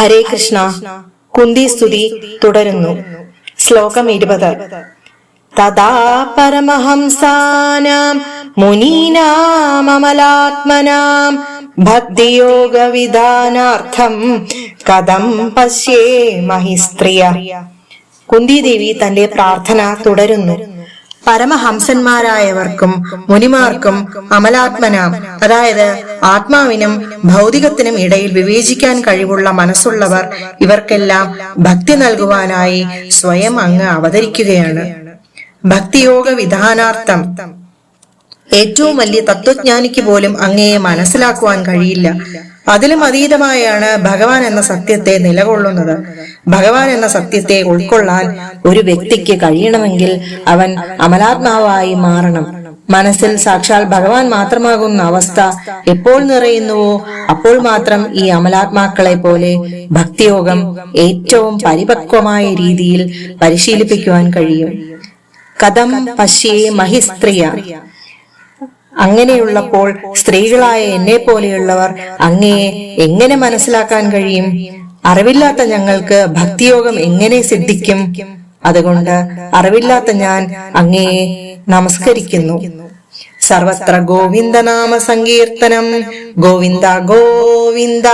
ഹരേ കൃഷ്ണ കുന്തി സ്തുതി തുടരുന്നു. ശ്ലോകം ഇരുപത്. തഥാ പരമഹംസാനാം മുനീനാമലാത്മനാം ഭക്തിയോഗവിധാനാർത്ഥം കഥം പശ്യേ മഹിസ്ത്രിയ കുന്തിദേവി തന്റെ പ്രാർത്ഥന തുടരുന്നു. പരമഹംസന്മാരായവർക്കും മുനിമാർക്കും അമലാത്മന അതായത് ആത്മാവിനും ഭൗതികത്തിനും ഇടയിൽ വിവേചിക്കാൻ കഴിവുള്ള മനസ്സുള്ളവർ ഇവർക്കെല്ലാം ഭക്തി നൽകുവാനായി സ്വയം അങ്ങ് അവതരിക്കുകയാണ്. ഭക്തിയോഗ വിധാനാർത്ഥം ഏറ്റവും വലിയ തത്വജ്ഞാനിക്ക് പോലും അങ്ങയെ മനസ്സിലാക്കുവാൻ കഴിയില്ല. അതിലും അതീതമായാണ് ഭഗവാൻ എന്ന സത്യത്തെ നിലകൊള്ളുന്നത്. ഭഗവാൻ എന്ന സത്യത്തെ ഉൾക്കൊള്ളാൻ ഒരു വ്യക്തിക്ക് കഴിയണമെങ്കിൽ അവൻ അമലാത്മാവായി മാറണം. മനസ്സിൽ സാക്ഷാൽ ഭഗവാൻ മാത്രമാകുന്ന അവസ്ഥ എപ്പോൾ നിറയുന്നുവോ അപ്പോൾ മാത്രം ഈ അമലാത്മാക്കളെ പോലെ ഭക്തിയോഗം ഏറ്റവും പരിപക്വമായ രീതിയിൽ പരിശീലിപ്പിക്കുവാൻ കഴിയും. കഥം പശ്യേ മഹിസ്ത്രീയ അങ്ങനെയുള്ളപ്പോൾ സ്ത്രീകളായ എന്നെ പോലെയുള്ളവർ അങ്ങയെ എങ്ങനെ മനസ്സിലാക്കാൻ കഴിയും? അറിവില്ലാത്ത ഞങ്ങൾക്ക് ഭക്തിയോഗം എങ്ങനെ സിദ്ധിക്കും? അതുകൊണ്ട് അറിവില്ലാത്ത ഞാൻ അങ്ങയെ നമസ്കരിക്കുന്നു. സർവത്ര ഗോവിന്ദനാമ സങ്കീർത്തനം. ഗോവിന്ദ ഗോവിന്ദ.